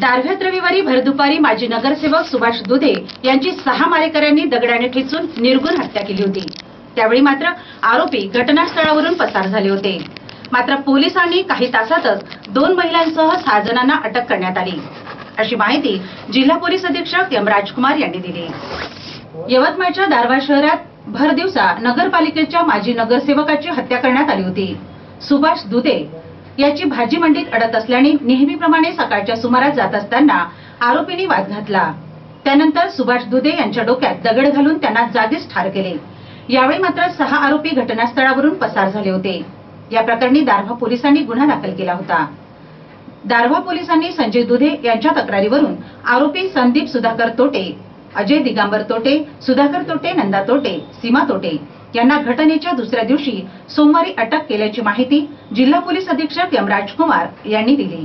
दारव्यात रविवारी भरदुपारी माजी नगरसेवक सुभाष दुधे यांची सहा मारेकऱ्यांनी दगडाने ठेचून निर्गुण हत्या केली होती. त्यावेळी मात्र आरोपी घटनास्थळावरून पसार झाले होते. मात्र पोलिसांनी काही तासातच दोन महिलांसह सहा जणांना अटक करण्यात आली. अशी माहिती जिल्हा पोलीस अधीक्षक एम राजकुमार यांनी दिली. यवतमाळच्या दारवा शहरात भर दिवसा नगरपालिकेच्या माजी नगरसेवकाची हत्या करण्यात आली होती. सुभाष दुधे याची भाजी मंडीत अडत असल्याने नेहमीप्रमाणे सकाळच्या सुमारास जात असताना आरोपींनी वाद घातला. त्यानंतर सुभाष दुधे यांच्या डोक्यात दगड घालून त्यांना जागीच ठार केले. यावेळी मात्र सहा आरोपी घटनास्थळावरून पसार झाले होते. या प्रकरणी दारव्हा पोलिसांनी गुन्हा दाखल केला होता. दारव्हा पोलिसांनी संजय दुधे यांच्या तक्रारीवरून आरोपी संदीप सुधाकर तोटे अजय दिगांबर तोटे सुधाकर तोटे नंदा तोटे सीमा तोटे यांना घटनेच्या दुसऱ्या दिवशी सोमवारी अटक केल्याची माहिती जिल्हा पोलीस अधीक्षक यमराज राजकुमार यांनी दिली.